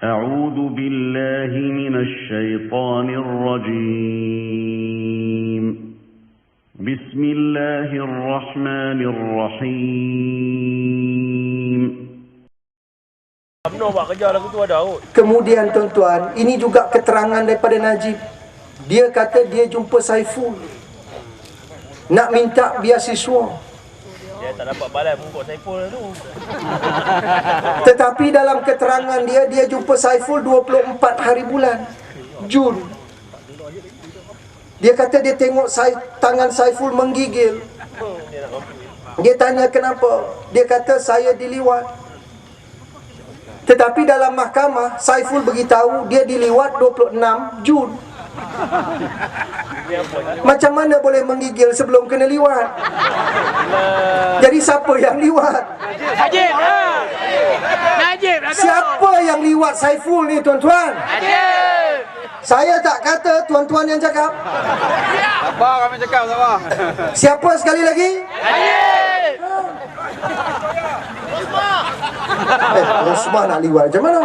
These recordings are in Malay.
أعوذ بالله من الشيطان الرجيم بسم الله الرحمن الرحيم UMNO buat kerja lagu tu ada kot. Kemudian tuan-tuan, ini juga keterangan daripada Najib. Dia kata dia jumpa Saiful. Nak minta biasiswa. Dia tak dapat balai pokok Saiful tu. Tetapi dalam keterangan dia, dia jumpa Saiful 24 hari bulan. Jun. Dia kata dia tengok Sai, tangan Saiful menggigil. Dia tanya kenapa? Dia kata saya diliwat. Tetapi dalam mahkamah, Saiful beritahu dia diliwat 26 Jun. Macam mana boleh menggigil sebelum kena liwat? Jadi siapa yang liwat? Najib ha. Najib. Siapa yang liwat Saiful ni tuan-tuan? Najib. Saya tak kata tuan-tuan yang cakap. Sabar kami cakap sabar. Siapa sekali lagi? Najib. Eh, Rosmah nak liwat macam mana?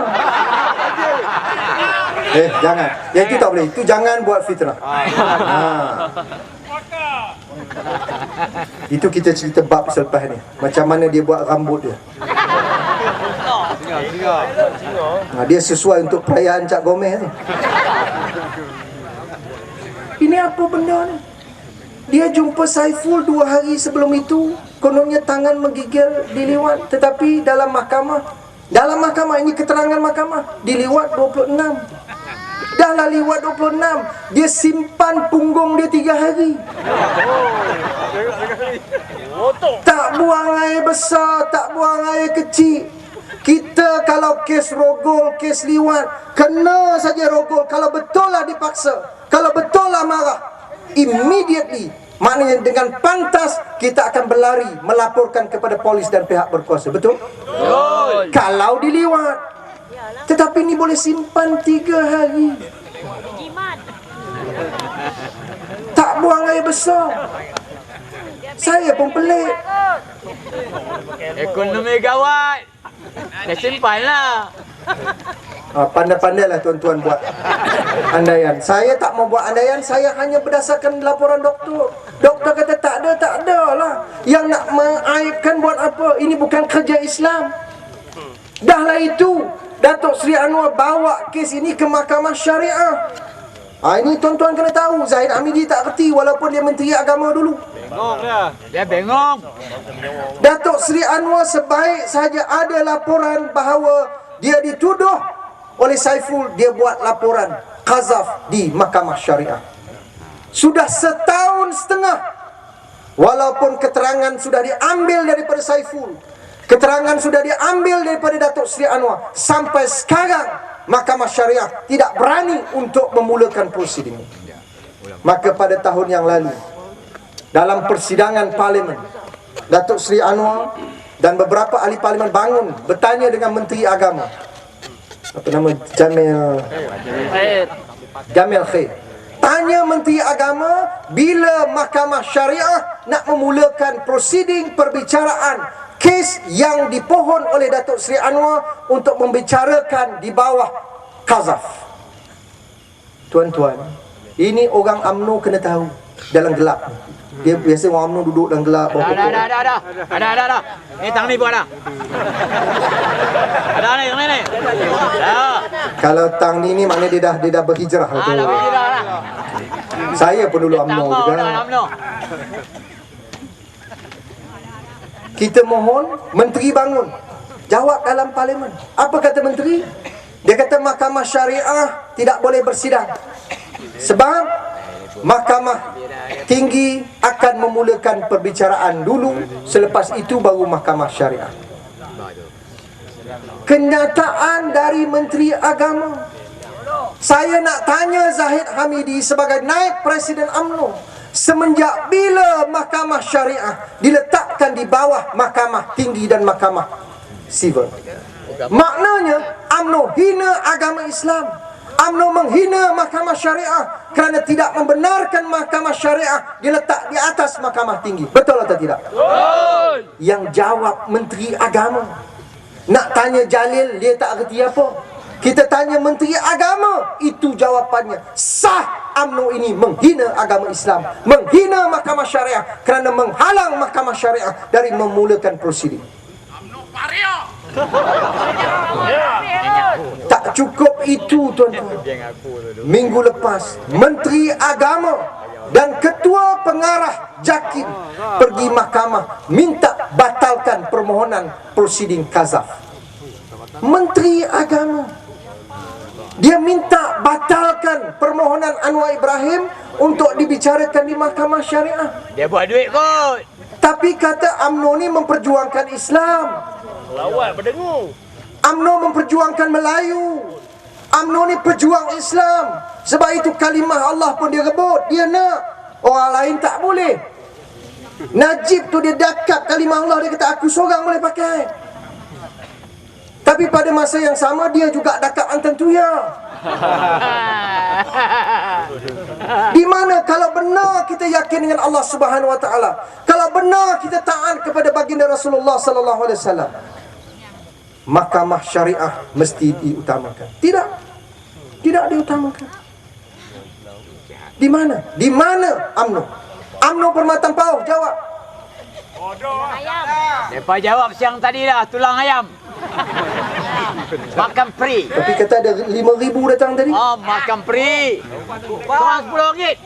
Eh, jangan. Yang itu tak boleh. Itu jangan buat fitrah. Ha. Itu kita cerita bab selepas ni. Macam mana dia buat rambut dia. Ha, dia sesuai untuk perayaan Cak Gomez ni. Ini apa benda ni? Dia jumpa Saiful dua hari sebelum itu. Kononnya tangan menggigil diliwat. Tetapi dalam mahkamah. Dalam mahkamah ini keterangan mahkamah. Diliwat 26. Dah lah liwat 26. Dia simpan punggung dia tiga hari. Tak buang air besar, tak buang air kecil. Kita kalau kes rogol, kes liwat, kena saja rogol. Kalau betul lah dipaksa, kalau betul lah marah, immediately, maknanya dengan pantas kita akan berlari melaporkan kepada polis dan pihak berkuasa. Betul? Betul. Kalau diliwat. Tetapi ini boleh simpan tiga hari. Tak buang air besar. Saya pun pelik. Ekonomi gawat. Dah simpan lah. Ah, pandai-pandailah tuan-tuan buat andaian. Saya tak mau buat andaian, saya hanya berdasarkan laporan doktor. Doktor kata tak ada, tak ada lah. Yang nak mengaibkan buat apa? Ini bukan kerja Islam. Dahlah itu, Datuk Seri Anwar bawa kes ini ke mahkamah syariah. Ah ini tuan-tuan kena tahu, Zahid Hamidi tak kerti walaupun dia menteri agama dulu. Bengong dia. Dia bengong. Datuk Seri Anwar sebaik saja ada laporan bahawa dia dituduh oleh Saiful dia buat laporan qazaf di mahkamah syariah. Sudah setahun setengah walaupun keterangan sudah diambil daripada Saiful. Keterangan sudah diambil daripada Datuk Seri Anwar. Sampai sekarang mahkamah syariah tidak berani untuk memulakan prosiding. Maka pada tahun yang lalu dalam persidangan parlimen Datuk Seri Anwar dan beberapa ahli parlimen bangun bertanya dengan menteri agama. Apa nama? Jamil Jamil Khair. Tanya menteri agama bila mahkamah syariah nak memulakan prosiding perbicaraan kes yang dipohon oleh Datuk Seri Anwar untuk membicarakan di bawah kazaf tuan-tuan ini orang UMNO kena tahu dalam gelap ni. dia biasa orang UMNO duduk dalam gelap dah dah pokok. dah dah dah. Ada ada ada. Ni tang ni buat dah. Ada ni, tang ni ni. Dah. Kalau tang ni ni maknanya dia dah dia dah berhijrah Ah, tu. dah pergi dah lah. Saya pun dulu UMNO juga. UMNO. Kita mohon menteri bangun. Jawab dalam parlimen. Apa kata menteri? Dia kata mahkamah syariah tidak boleh bersidang. Sebab mahkamah tinggi akan memulakan perbicaraan dulu selepas itu baru mahkamah syariah. Kenyataan dari menteri agama. Saya nak tanya Zahid Hamidi sebagai naib presiden UMNO semenjak bila mahkamah syariah diletakkan di bawah mahkamah tinggi dan mahkamah sivil. Maknanya UMNO hina agama Islam. UMNO menghina mahkamah syariah kerana tidak membenarkan mahkamah syariah diletak di atas mahkamah tinggi. Betul atau tidak? Yang jawab menteri agama. Nak tanya Jalil dia tak kerti apa. Kita tanya Menteri Agama, itu jawapannya. Sah UMNO ini menghina agama Islam, menghina mahkamah syariah kerana menghalang mahkamah syariah dari memulakan prosiding. Tak cukup itu tuan-tuan. Minggu lepas Menteri Agama dan Ketua Pengarah JAKIM pergi mahkamah minta batalkan permohonan prosiding Kazaf. Menteri Agama dia minta batalkan permohonan Anwar Ibrahim untuk dibicarakan di mahkamah syariah. Dia buat duit kot. Tapi kata UMNO ni memperjuangkan Islam. Lawat berdengung. UMNO memperjuangkan Melayu. UMNO ni pejuang Islam. Sebab itu kalimah Allah pun dia rebut. Dia nak. Orang lain tak boleh. Najib tu dia dakap kalimah Allah. Dia kata aku seorang boleh pakai. Tapi pada masa yang sama dia juga dakap Antan Tuya. Di mana kalau benar kita yakin dengan Allah Subhanahu Wa Taala, kalau benar kita taat kepada baginda Rasulullah Sallallahu Alaihi Wasallam, mahkamah syariah mesti diutamakan. Tidak. Tidak diutamakan. Di mana? Di mana UMNO? UMNO Permatan Pauh jawab. Lepas jawab siang tadi dah, tulang ayam. makan free. Tapi kata ada 5000 datang tadi. Oh, makan free. Korang 10 ringgit.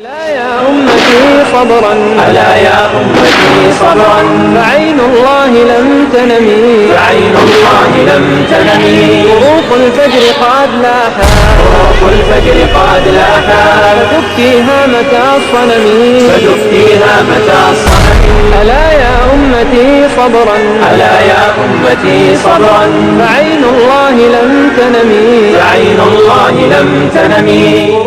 يا أمتي صبرا ألا يا أمتي صبرا فعين الله لم تنمي فعين الله لم تنمي شروق الفجر قد لاحا شروق الفجر قد لاحا فتفتيها متى الصنم فتفتيها متى الصنم ألا يا أمتي صبرا. ألا يا أمتي صبرا. فعين الله لم تنمي. فعين الله لم تنمي.